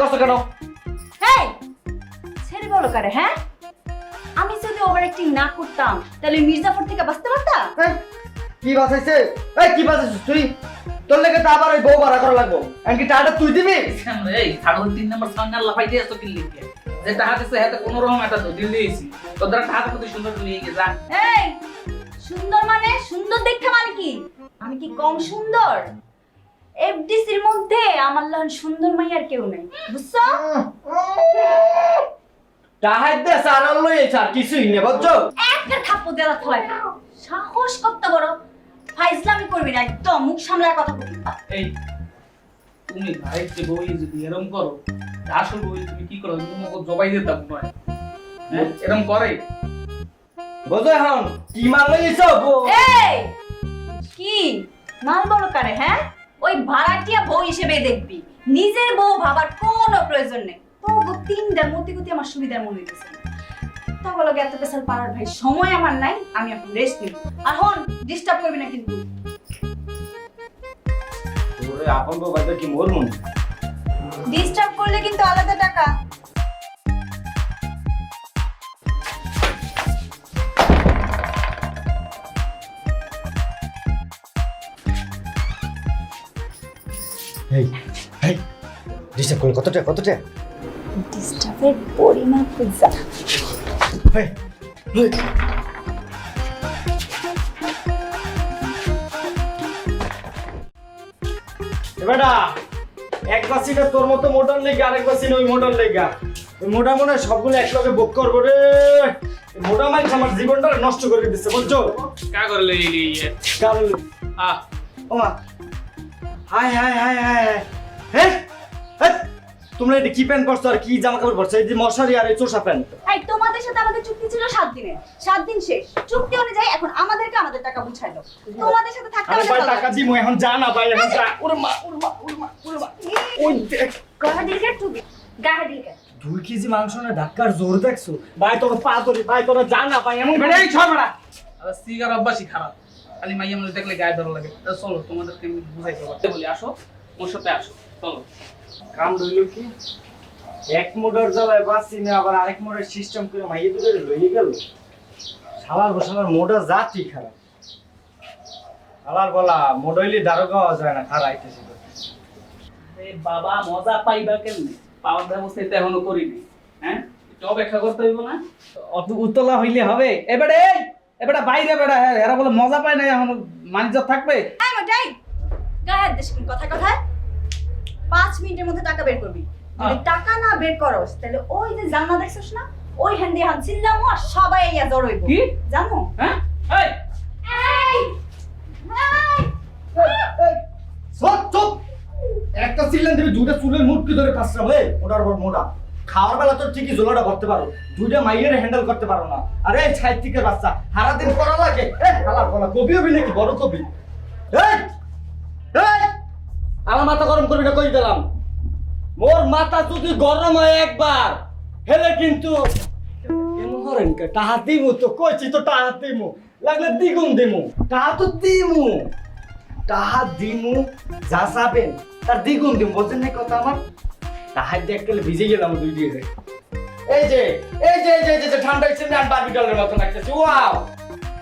করছ কেন? এই ছেড়ে বলো কারে হ্যাঁ? আমি যদি ওভার অ্যাক্টিং না করতাম তাহলে মির্জাফর থেকে বাঁচতে পারতাম কি বাঁচাইছে? এই কি বাঁচাইছিস তুই? তোর লেগে তো আবার ওই বউ ভাড়া করা লাগবো। এমনকি টাকাটা তুই দিবি? এই ছাগল তিন নম্বর সামনে পাই দিয়ে কি লিখে যে টাকা দিছে হাতে কোনো রকম একটা দিল দিয়েছি। তোদের টাকা কত সুন্দর নিয়ে গিয়ে এই সুন্দর মানে? সুন্দর দেখতে মানে কি? আমি কি কম সুন্দর? এফডিসির মধ্যে আমার লহন সুন্দর মাইয়ার কেউ নেই বুঝছ? টাহাই দে সার লই ছাড় কিছুই নেই বুঝছ? একটা থাপ্পড় দেওয়া থয় সাহস করতে বড়? ফাইজলামি করবি না একদম মুখ সামলায় কথা বলবি এই তুমি ভাই যে বই যদি এরকম করো আসল বই তুমি কি করো? তুমি তোমাকে জবাই দিতাম নয়। হ্যাঁ? এরকম করে? বুঝো এখন কি মাল লইছ? এই কি? মাল বড় কারে হ্যাঁ? ওই ভাড়াটিয়া বউ হিসেবে দেখবি। নিজের বউ ভাবার কোনো প্রয়োজন নেই। তবু তিনটার মতি গতি আমার সুবিধার মনে হইতেছে তা বলো এত পেশাল পাড়ার ভাই সময় আমার নাই আমি এখন রেস্ট নিব। আর হন ডিস্টার্ব করবি না কিন্তু। ওরে আপন বউ কি মোর মন ডিস্টার্ব করলে কিন্তু আলাদা টাকা। এই এই ডিস্টার্ব করলে কতটা কতটা? ডিস্টার্বের পরিমাণ যা। এই এই। এক বাসিটা তোর মতো মোটর লেগে আরেক বাসিনে ওই মোটর লেগা। ওই মোটা মনে হয় সবগুলো একলগে বুক করব রে। এই মোটা মাইক আমার জীবনটা নষ্ট করে দিচ্ছে বুঝছ? কা করে লই ইয়ে কারণ আহ। ওমা hi hi hi hi hi. হ্যাঁ হ্যাঁ তোমরা এটা কি প্যান্ট পরছো আর কি জামা কাপড় পরছো? এই যে মশারি আর এই চোষা প্যান্ট। এই তোমাদের সাথে আমাদের চুক্তি ছিল সাত দিনের। সাত দিন শেষ। চুক্তি অনুযায়ী এখন আমাদেরকে আমাদের টাকা বুঝাই দাও। তোমাদের সাথে থাকতে ভাই টাকা দিমু এখন যা না ভাই এখন যা। ওরে মা ওরে মা ওরে মা ওরে মা। ওই দেখ। গাহা দিলকে গাহা দিলকে দুই কেজি মাংস না ধাক্কার জোর দেখছ? ভাই তোর পা ধরি ভাই তোরা জানা না ভাই এমন বেড়ে ছড়। আর সিগার অভ্যাসই খারাপ। খালি মাইয়া মানুষ দেখলে গায়ে ধরা লাগে। চলো তোমাদেরকে আমি বুঝাইতে পারছি বলি আসো মোর সাথে আসো চলো। কাম রইল কি? এক মোটর জ্বালায় বাঁচছি না আবার আরেক মোটর সিস্টেম করে মাইয়ে দুটো লইয়ে গেল। শালার বসালার মোটর জাতি খারাপ। শালার বলা মোটরলি দারোগা যায় না খারাপ আইতেছি বাবা মজা পাইবা কেমনে? পাওয়ার ব্যবস্থা তো এখনও করিনি। হ্যাঁ? একটু অপেক্ষা করতে হইব না? অত উতলা হইলে হবে। এবারে এই! এবারে বাইরে বেড়া এরা বলে মজা পায় না এখন মানিজ্য থাকবে। আই মোটাই গায়ের দেশ কথা কথা পাঁচ মিনিটের মধ্যে টাকা বের করবি। যদি টাকা না বের করস তাহলে ওই যে জানলা দেখছস না ওই হ্যান্ড হান চিল্লামু আর সবাই ইয়া জড় হইব কি? জানো? হ্যাঁ? এই! এই! এই! চুপ চুপ! একটা সিলিন্ডার দিবি দুইটা চুলের মুটকি ধরে পাঁচটা হয়ে ওটার পর মোটা খাওয়ার বেলা তো ঠিকই জোলাটা ভরতে পারো, দুইটা মাইয়ের হ্যান্ডেল করতে পারো না। আরে সাহিত্যিকের বাচ্চা সারা দিন পড়া লাগে। কবি হবি নাকি বড় কবি? আমার মাথা গরম করবি না, কই দিলাম মোর মাথা যদি গরম হয় একবার, হেলে কিন্তু এমন টাহা দিমু তো, কইছি তো টাহা দিমু, লাগলে দ্বিগুণ দিমু। টাহা তো দিমু, টাহা দিমু, যা চাবেন তার দ্বিগুণ দিমু বলছেন না কথা আমার? দিয়ে এককালে ভিজে গেলাম দুই দিয়ে এই যে এই যে এই যে ঠান্ডা হচ্ছে না বারবি ডলের মতো লাগতেছে, ওয়াও।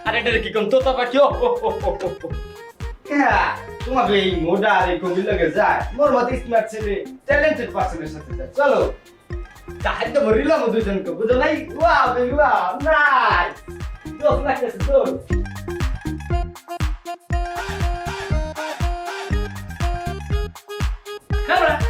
আর এটা কি কোন তোতা পাখি ও তোমাকে এই মোটা আর এই কবি লাগে যায়, মোর মতো স্মার্ট ছেলে ট্যালেন্টেড পার্সনের সাথে যায়। চলো, তো ভরিলাম দুজনকে বুঝো নাই? ওয়াও বেবি ওয়াও নাইস দোস লাগতেছে দোস হ্যাঁ বেড়া